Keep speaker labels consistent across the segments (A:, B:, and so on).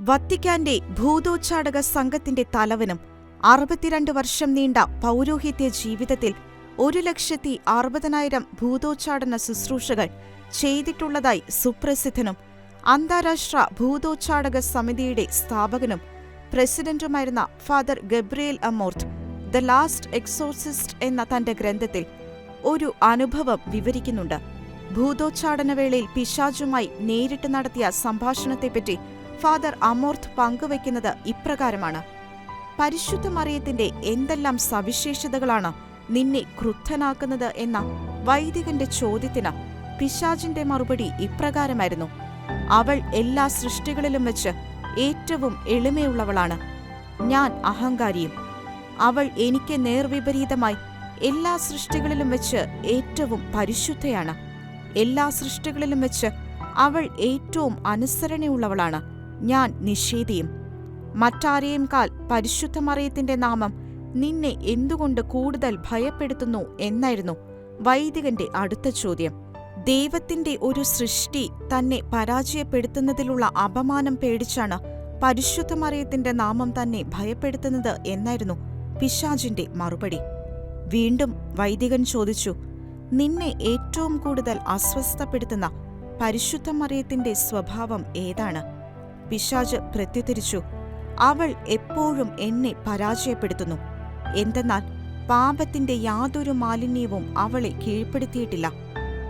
A: വത്തിക്കാന്റെ ഭൂതോച്ചാടക സംഘത്തിന്റെ തലവനും അറുപത്തിരണ്ട് വർഷം നീണ്ട പൗരോഹിത്യ ജീവിതത്തിൽ ഒരു ലക്ഷത്തി അറുപതിനായിരം ഭൂതോച്ചാടന ശുശ്രൂഷകൾ ചെയ്തിട്ടുള്ളതായി സുപ്രസിദ്ധനും അന്താരാഷ്ട്ര ഭൂതോച്ചാടക സമിതിയുടെ സ്ഥാപകനും പ്രസിഡന്റുമായിരുന്ന father Gabriel Amorth the last exorcist എന്ന തന്റെ ഗ്രന്ഥത്തിൽ ഒരു അനുഭവം വിവരിക്കുന്നുണ്ട്. ഭൂതോച്ചാടനവേളയിൽ പിശാചുമായി നേരിട്ട് നടത്തിയ സംഭാഷണത്തെപ്പറ്റി ഫാദർ അമോർത്ത് പങ്കുവയ്ക്കുന്നത് ഇപ്രകാരമാണ്. പരിശുദ്ധ മറിയത്തിന്റെ എന്തെല്ലാം സവിശേഷതകളാണ് നിന്നെ ക്രുദ്ധനാക്കുന്നത് എന്ന വൈദികന്റെ ചോദ്യത്തിന് പിശാചിന്റെ മറുപടി ഇപ്രകാരമായിരുന്നു. അവൾ എല്ലാ സൃഷ്ടികളിലും വെച്ച് ഏറ്റവും എളിമയുള്ളവളാണ്. ഞാൻ അഹങ്കാരിയും. അവൾ എനിക്ക് നേർവിപരീതമായി എല്ലാ സൃഷ്ടികളിലും വെച്ച് ഏറ്റവും പരിശുദ്ധയാണ്. എല്ലാ സൃഷ്ടികളിലും വെച്ച് അവൾ ഏറ്റവും അനുസരണയുള്ളവളാണ്. ഞാൻ നിഷേധിയും. മറ്റാരെയും കാൽ പരിശുദ്ധമറിയത്തിന്റെ നാമം നിന്നെ എന്തുകൊണ്ട് കൂടുതൽ ഭയപ്പെടുത്തുന്നു എന്നായിരുന്നു വൈദികന്റെ അടുത്ത ചോദ്യം. ദൈവത്തിന്റെ ഒരു സൃഷ്ടി തന്നെ പരാജയപ്പെടുത്തുന്നതിലുള്ള അപമാനം പേടിച്ചാണ് പരിശുദ്ധമറിയത്തിന്റെ നാമം തന്നെ ഭയപ്പെടുത്തുന്നത് എന്നായിരുന്നു പിശാജിന്റെ മറുപടി. വീണ്ടും വൈദികൻ ചോദിച്ചു നിന്നെ ഏറ്റവും കൂടുതൽ അസ്വസ്ഥപ്പെടുത്തുന്ന പരിശുദ്ധമറിയത്തിന്റെ സ്വഭാവം ഏതാണ്? പിശാജ് പ്രത്യുദ്ധരിച്ചു അവൾ എപ്പോഴും എന്നെ പരാജയപ്പെടുത്തുന്നു. എന്തെന്നാൽ പാപത്തിന്റെ യാതൊരു മാലിന്യവും അവളെ കീഴ്പ്പെടുത്തിയിട്ടില്ല.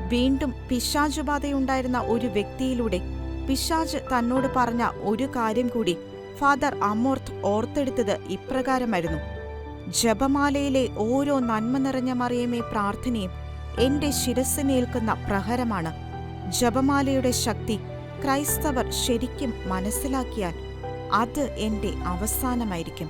A: വീണ്ടും പിശാചുബാധയുണ്ടായിരുന്ന ഒരു വ്യക്തിയിലൂടെ പിശാജ് തന്നോട് പറഞ്ഞ ഒരു കാര്യം കൂടി ഫാദർ അമോർത്ത് ഓർത്തെടുത്തത് ഇപ്രകാരമായിരുന്നു. ജപമാലയിലെ ഓരോ നന്മ നിറഞ്ഞ മറിയമേ പ്രാർത്ഥനയും എന്റെ ശിരസ്സിനേൽക്കുന്ന പ്രഹരമാണ്. ജപമാലയുടെ ശക്തി ക്രൈസ്തവർ ശരിക്കും മനസ്സിലാക്കിയാൽ അത് എന്റെ അവസാനമായിരിക്കും.